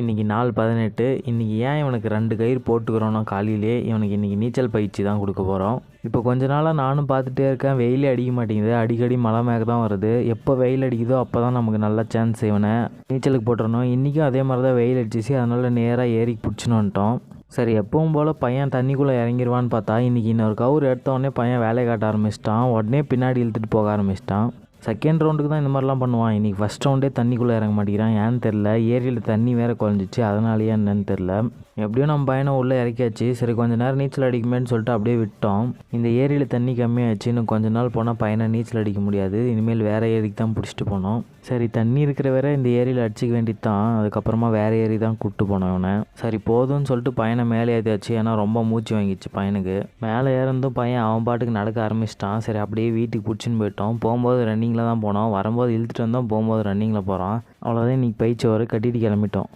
இன்றைக்கி நாள் பதினெட்டு. இன்றைக்கி ஏன் இவனுக்கு ரெண்டு கயிறு போட்டுக்கிறோன்னா காலையிலே இவனுக்கு இன்றைக்கி நீச்சல் பயிற்சி தான் கொடுக்க போகிறோம் இப்போ கொஞ்ச நாளாக நானும் பார்த்துட்டே இருக்கேன். வெயிலே அடிக்க மாட்டேங்குது. அடிக்கடி மழை மேக தான் வருது. எப்போ வெயில் அடிக்குதோ அப்போ தான் நமக்கு நல்ல சான்ஸ் இவனை நீச்சலுக்கு போட்டுறணும். இன்றைக்கும் அதே மாதிரி தான் வெயில் அடிச்சிச்சு. அதனால் நேராக ஏறி பிடிச்சின்னு வந்துட்டோம். சரி எப்பவும் போல் பையன் தண்ணிக்குள்ளே இறங்கிடுவான்னு பார்த்தா இன்றைக்கி இன்னொரு கவுர் எடுத்த உடனே பையன் வேலை காட்ட ஆரம்பிச்சிட்டான். உடனே பின்னாடி இழுத்துட்டு போக ஆரம்பிச்சிட்டான். செகண்ட் ரவுண்டுக்கு தான் இந்த மாதிரிலாம் பண்ணுவான். இன்றைக்கி ஃபஸ்ட் ரவுண்டே தண்ணிக்குள்ளே இறங்க மாட்டேங்கிறான். ஏன்னு தெரில ஏரியில் தண்ணி வேறு குறைஞ்சிச்சு அதனாலேயே என்னன்னு தெரில எப்படியோ நம்ம பையனை உள்ளே இறக்கியாச்சு. சரி கொஞ்ச நேரம் நீச்சல் அடிக்குமேன்னு சொல்லிட்டு அப்படியே விட்டோம். இந்த ஏரியில் தண்ணி கம்மியாச்சு இன்னும் கொஞ்ச நாள் போனால் பையனை நீச்சல் அடிக்க முடியாது. இனிமேல் வேறு ஏரிக்கு தான் பிடிச்சிட்டு போனோம் சரி தண்ணி இருக்கிற வரை இந்த ஏரியில் அடிச்சிக்க வேண்டியது தான் அதுக்கப்புறமா வேறு ஏரி தான் கூப்பிட்டு போனோம் இவனை. சரி போதும்னு சொல்லிட்டு பையனை மேலே ஏற்றியாச்சு ஏன்னா ரொம்ப மூச்சு வாங்கிச்சு பையனுக்கு. மேலே ஏறந்தும் பையன் அவன் பாட்டுக்கு நடக்க ஆரம்பிச்சிட்டான். சரி அப்படியே வீட்டுக்கு பிடிச்சின்னு போயிட்டோம். போகும்போது ரன்னிங்கில் தான் போனோம். வரும்போது இழுத்துட்டு வந்தோம். போகும்போது ரன்னிங்கில் போகிறான் அவ்வளோதான் இன்றைக்கி பயிற்சி வர கட்டிட்டு கிளம்பிட்டோம்.